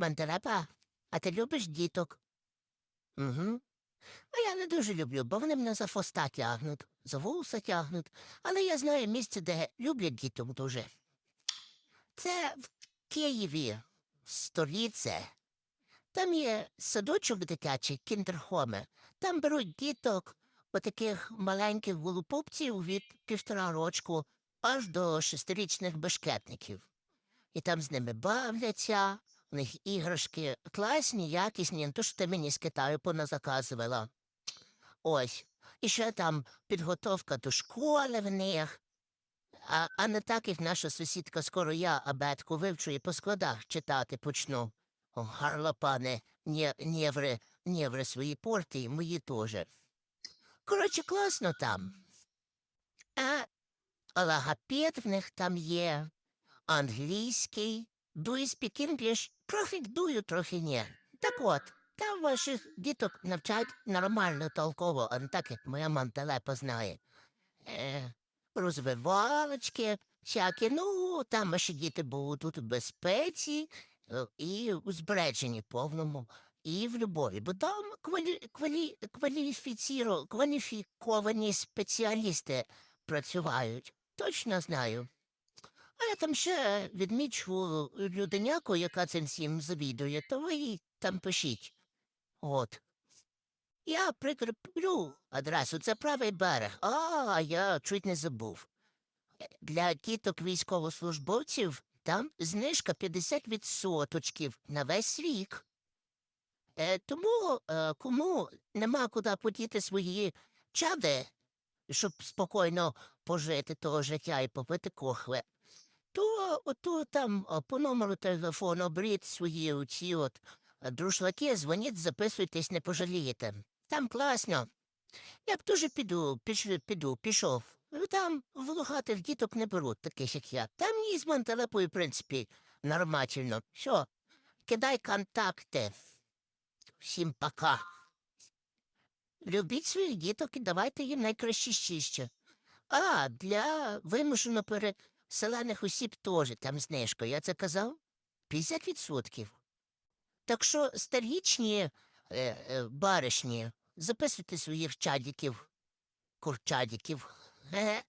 Мантелепа, а ти любиш діток? Угу. А я не дуже люблю, бо вони мене за фоста тягнуть, за вуса тягнуть. Але я знаю місце, де люблять діток дуже. Це в Києві, століце. Там є садочок дитячий, кіндерхоме. Там беруть діток, отаких маленьких голупопців від півтора рочку аж до шестирічних бешкетників. І там з ними бавляться, у них іграшки класні, якісні, то що ти мені з Китаю поназаказувала. Ось. І ще там підготовка до школи в них. А, а не так, як наша сусідка, скоро я абетку вивчу і по складах читати почну. О, гарлопане, не, неври, неври свої порти, і мої теж. Коротше, класно там. А логопед в них там є, англійський, do you speak English? Трохи дую, трохи ні. Так от, там ваших діток навчають нормально толково, а не так, як моя мантелепа знає. Е, розвивалочки, всякі, ну, там ваші діти будуть у безпеці е, і у збереженні повному, і в любові. Бо там квалі, квалі, кваліфіковані спеціалісти працюють. Точно знаю. Я там ще відмічу людиняку, яка цим всім завідує, то ви їй там пишіть. От. Я прикріплю адресу, це правий берег. А, я чуть не забув. Е, Для діток військовослужбовців там знижка 50% на весь рік. Е, тому е, кому нема куди подіти свої чади, щоб спокійно пожити того життя і попити кохви, то ото там по номеру телефону обріть свої оці от друшлаки, дзвоніть, записуйтесь, не пожалієте. Там класно. Я б дуже піду, піш, піду, пішов. Ну, Там волохатих діток не беруть, таких як я. Там ні з мантелепою, в принципі, нормально. Що, кидай контакти. Всім пока. Любіть своїх діток і давайте їм найкращі щище. А, для вимушено переселених осіб теж там знижка. Я це казав? 50%. Так що старічні е, е, баришні, записуйте своїх чадіків, курчадіків. Е,